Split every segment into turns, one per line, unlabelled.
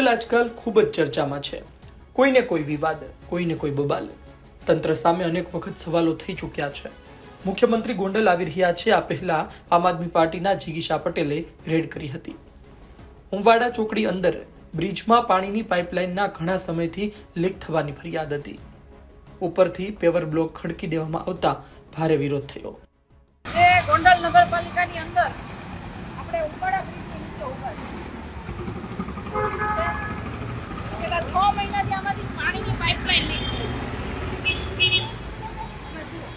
ગોંડલ આજકાલ ખૂબ જ ચર્ચામાં છે. કોઈને કોઈ વિવાદ, કોઈને કોઈ બબાલ. તંત્ર સામે અનેક વખત સવાલો થઈ ચૂક્યા છે. મુખ્યમંત્રી ગોંડલ આવી રહ્યા છે. આ પહેલા આમ આદમી પાર્ટીના જીગીશા પટેલે રેડ કરી હતી. ઉમવાડા ચોકડી અંદર બ્રિજમાં પાણીની પાઇપલાઇનના ઘણા સમયથી લીક થવાની ફરિયાદ હતી. ઉપરથી પેવર બ્લોક ખડકી દેવામાં આવતા ભારે વિરોધ થયો.
ગોંડલ નગરપાલિકાની અંદર આપણે ઉમવાડા બ્રિજની છીએ છેલ્લા છ પાણીની પાઇપલાઇન લીક થઈ છે. તમે જુઓ.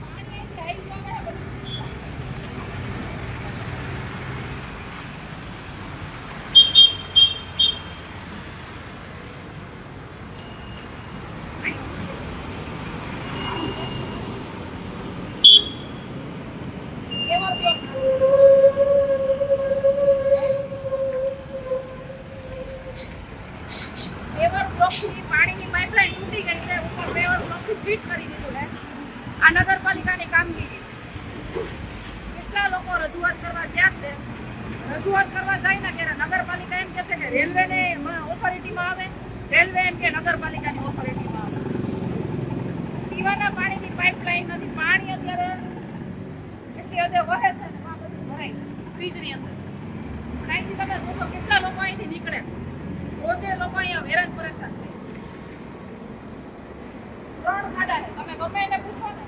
પાણી અહીંથી આવ્યું આગળ બધું. એવા બ્લોક પેવર બ્લોકથી પાણીની પાઇપલાઇન તૂટી ગઈ છે ઉપર પેવર બ્લોકથી ફિટ કરી દીધું છે આ નગરપાલિકાની કામગીરી કેટલા લોકો રજૂઆત કરવા ગયા છે રજૂઆત કરવા જાય ને ત્યારે નગરપાલિકા એમ કે છે કે રેલવેને ઓથોરિટીમાં આવે. રેલવે એમ કે નગરપાલિકાની ઓથોરિટીમાં આવે. પીવાના પાણીની પાઇપલાઇન નથી. પાણી અત્યારે એટલી હદે વહે છે ભરાય. બ્રિજની અંદર. પણ તમે લોકો કેટલા લોકો અહીંથી નીકળે છે. રોજે લોકો અહીંયા હેરાન પરેશાન થાય. ત્રણ ખાડા છે. તમે ગમે એને પૂછો ને,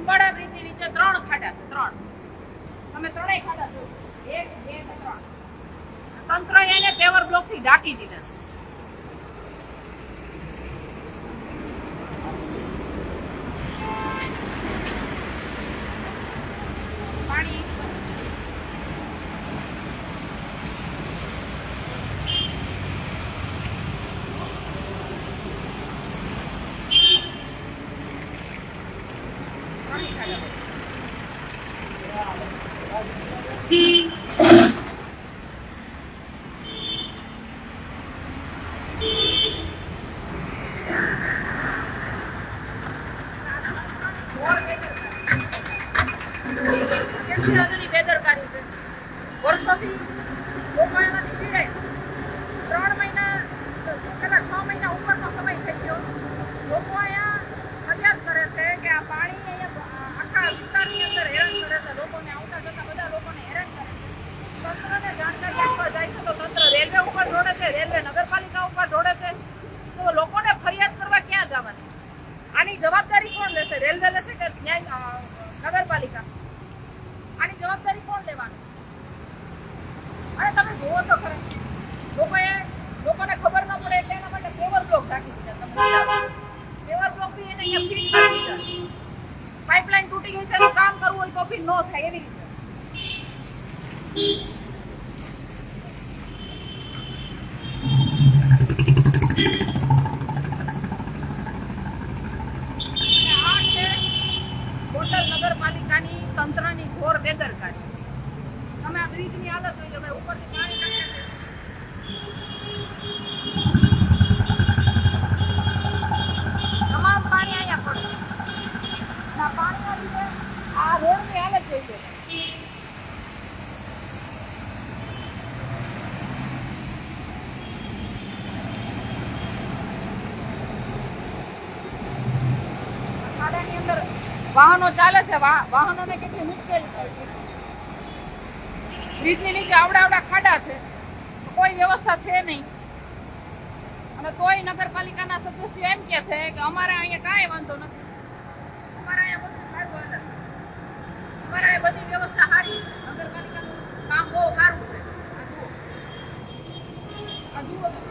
ઉંબાડા બ્રિજની નીચે ત્રણ ખાડા છે, ત્રણ. તમે ત્રણેય ખાડા ત્રણ તંત્ર એને પેવર બ્લોકથી ઢાંકી દીધા. છે પાણી પાણી ખાડા કેટલી હદની બેદરકારી છે વર્ષોથી લોકો એનાથી પીડાય છે ત્રણ મહિના છેલ્લા છ મહિના ઉપરનો સમય થઈ ગયો લોકો અહીંયા ફરિયાદ કરે છે કે આ પાણી અહીંયા આખા વિસ્તારની અંદર હેરાન કરે છે લોકોને આવતા જતા બધા લોકોને હેરાન કરે છે તંત્રને જાણકારી આપવા જાય છે તો તંત્ર રેલવે ઉપર દોડે છે રેલવે નગરપાલિકા ઉપર દોડે છે તો લોકોને ફરિયાદ કરવા ક્યાં જવાની આની જવાબદારી કોણ લેશે રેલવે લેશે કે ન્યાય અ, નગરપાલિકા આની જવાબદારી કોણ લેવાનું અને તમે જુઓ તો ખરા લોકોએ લોકોને ખબર ન પડે એટલે એના માટે પેવર બ્લોક ઢાંકી દીધા તમે વિચારો પેવર બ્લોક બી એને અહીંયા ફિટ કરી દીધા પાઇપલાઇન તૂટી ગઈ છે એનું કામ કરવું હોય તો બી ન થાય એવી રીતે અને આ છે ગોંડલ નગરપાલિકાની તંત્રની ઘોર બેદરકારી તમે આ બ્રિજની હાલત જોઈ લો, ભાઈ, ઉપરથી પાણી છે. તમામ પાણી અહીંયા પડે. પાણીના લીધે આ રોડની હાલત જોઈ લો ખાડાની અંદર વાહનો ચાલે છે વાહનોને કેટલી મુશ્કેલી થાય છે. નીચે આવડા આવડા ખાડા છે કોઈ વ્યવસ્થા છે નહીં. અને તોય નગરપાલિકાના સદસ્યો એમ કે છે કે અમારે અહીંયા કાંઈ વાંધો નથી. અમારે અહીંયા બધું સારું અમારે અહીંયા બધી વ્યવસ્થા સારી છે. નગરપાલિકાનું કામ બહુ સારું છે. આ જુઓ. આ જુઓ તમે.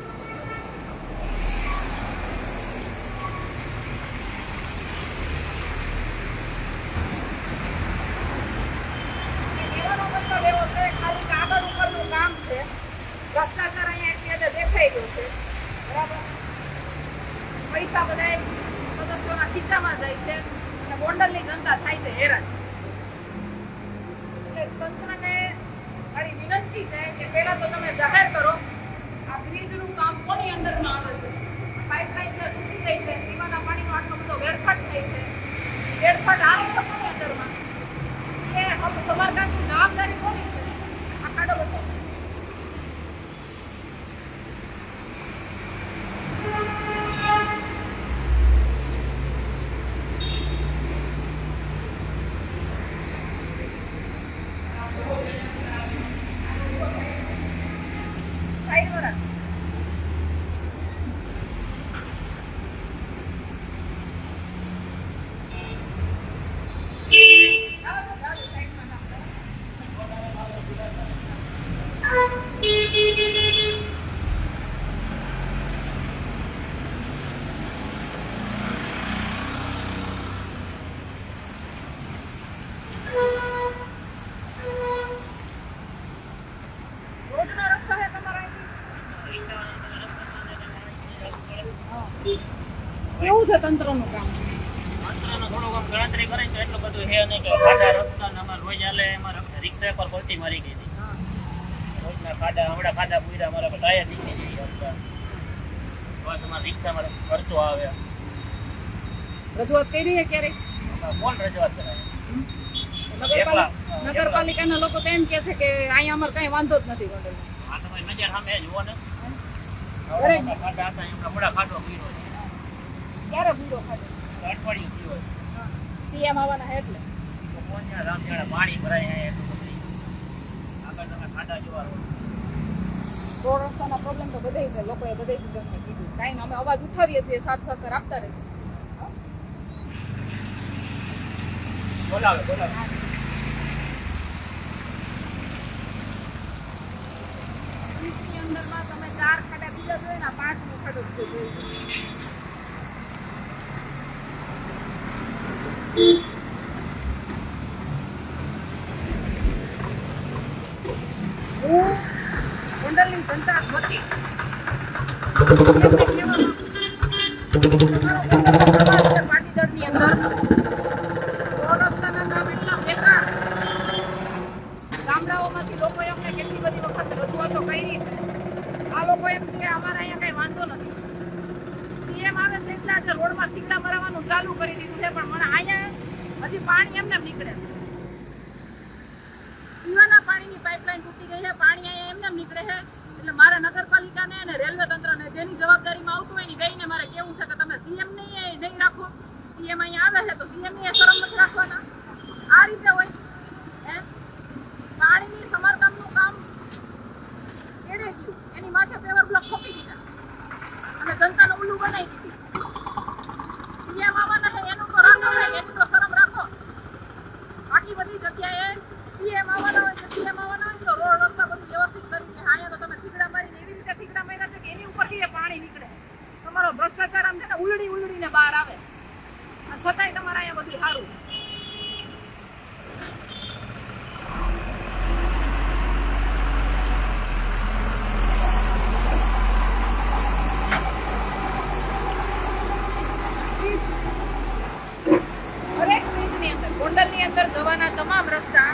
કહેવાનો મતલબ એવો છે ખાલી કાગળ ઉપરનું કામ છે ભ્રષ્ટાચાર અહીંયા એટલી હદે દેખાઈ રહ્યો છે બરાબર પૈસા બધા સદસ્યોના ખીચામાં જાય છે અને ગોંડલની જનતા થાય છે હેરાન. એટલે તંત્રને મારી વિનંતી છે કે પહેલાં તો તમે જાહેર કરો. આ બ્રિજનું કામ કોની અંડરમાં આવે છે? પાઇપલાઇન જે તૂટી ગઈ છે પીવાના પાણીનો આટલો બધો વેડફાટ થાય છે વેડફાટ આવે છે કોની અંડરમાં એ સમારકામની જવાબદારી કોની છે આ ખાડો બતાવો સાઈડમાં રાખ. જાઓ તો જાઓ તો સાઈડમાં નાખો. રોજનો રસ્તો છે તમારા અહીંથી? કેવું છે તંત્રનું કામ?
અંતરાનું થોડુંક આમ ગણતરી કરે તો એટલું બધું હે નહીં કે ખાડા રસ્તા ને અમારે રોજ હાલે એમાં રિક્ષા પર પલટી મારી ગઈ હતી ખાડા હમણાં ખાડા પૂર્યા અમારા ટાયર નીકળી જઈએ બસ અમારે રિક્ષામાં ખર્ચો આવે.
રજૂઆત કરી છે ક્યારેક
કોણ રજૂઆત કરાવે
નગરપાલિકાના લોકો તો એમ કે છે કે અહીંયા અમારે કઈ વાંધો જ નથી
આ તમારી નજર સામે જુઓ ને. ખાડા હતા એમના મોટા ખાડો પીરો
ક્યારે બુડો ખાધો
અઠવાડિયું પીરો
સીએમ આવવાના એટલે
કોણ રામ પાણી ભરાય એટલું બધું આગળ તમે ખાડા જોવા
રોડ રસ્તાના પ્રોબ્લેમ તો બધે છે. લોકોએ બધે તમને કીધું. કાંઈ અમે અવાજ ઉઠાવીએ છીએ સાથ સહકાર આપતા
બોલાવે બોલાવે.
અંદરમાં તમે ચાર ખાડા બીજા જોઈએ ને પાંચમો ખાડો જોઈએ ગોંડલની જનતા વતી એમને ગામડાઓમાંથી કેટલી બધી વખત કરી આ લોકો છે, અમારા અહીંયા કંઈ વાંધો નથી. સીએમ આવે છે એટલે આજે રોડમાં તીકડા મરાવવાનું ચાલુ કરી દીધું છે, પણ મને અહીંયા હજી પાણી એમને નીકળે છે. પીવાના પાણીની પાઇપલાઇન તૂટી ગઈ છે પાણી અહીંયા એમને એમ નીકળે છે. એટલે મારે નગરપાલિકાને અને રેલવે તંત્રને જેની જવાબદારીમાં આવતું હોય એની બેને મારે કેવું છે કે તમે સીએમ નહીં નહીં રાખો. સીએમ અહીંયા આવે છે તો સીએમ એ શરમ નથી રાખવાના. આ રીતે હોય હે પાણીની સમારકામનું કામ એડે ગયું એની માથે પેવર બ્લોક ઠોકી દીધા અને જનતાને ઉલ્લુ બનાવી દીધી સીએમ આવવાના છે એનું તો રાખો ને એની તો શરમ રાખો બાકી બધી જગ્યાએ પીએમ આવવાના હોય કે સીએમ આવવાના હોય તો રોડ રસ્તા બધું વ્યવસ્થિત કરી દે અહીંયા તો તમે થીગડા મારીને એવી રીતે થીગડા માર્યા છે કે એની ઉપરથી એ પાણી નીકળે તમારો ભ્રષ્ટાચાર આમ છે ને ઉલડી ઉલડીને બહાર આવે. છતાંય તમારે અહીંયા બધું સારું છે દરેક બ્રિજની અંદર ગોંડલની અંદર જવાના તમામ રસ્તા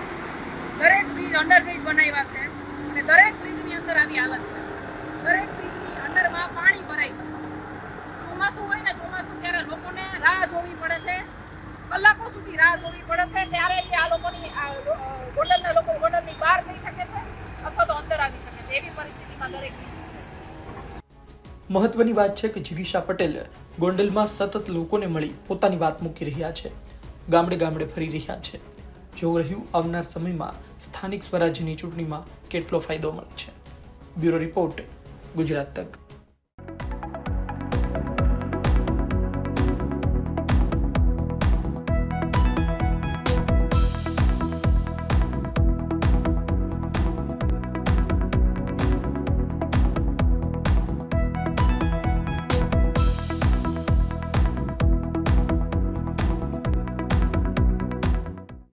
દરેક બ્રિજ અંડરબ્રિજ બનાવ્યા છે અને દરેક બ્રિજની અંદર આવી હાલત છે દરેક બ્રિજની અંડરમાં પાણી ભરાય છે ચોમાસું હોય ને ચોમાસું ત્યારે લોકોને રાહ જોવી પડે છે કલાકો સુધી રાહ જોવી પડે છે ત્યારે જ આ લોકોની આ લો- અ, ગોંડલના લોકો ગોંડલની બહાર જઈ શકે છે અથવા તો અંદર આવી શકે છે એવી પરિસ્થિતિમાં દરેક બ્રિજ છે
મહત્વની વાત છે કે જિગીશા પટેલ ગોંડલમાં સતત લોકોને મળી પોતાની વાત મૂકી રહ્યા છે. ગામડે ગામડે ફરી રહ્યા છે. જોવું રહ્યું, આવનાર સમયમાં સ્થાનિક સ્વરાજ્યની ચૂંટણીમાં કેટલો ફાયદો મળે છે. બ્યુરો રિપોર્ટ, ગુજરાત તક.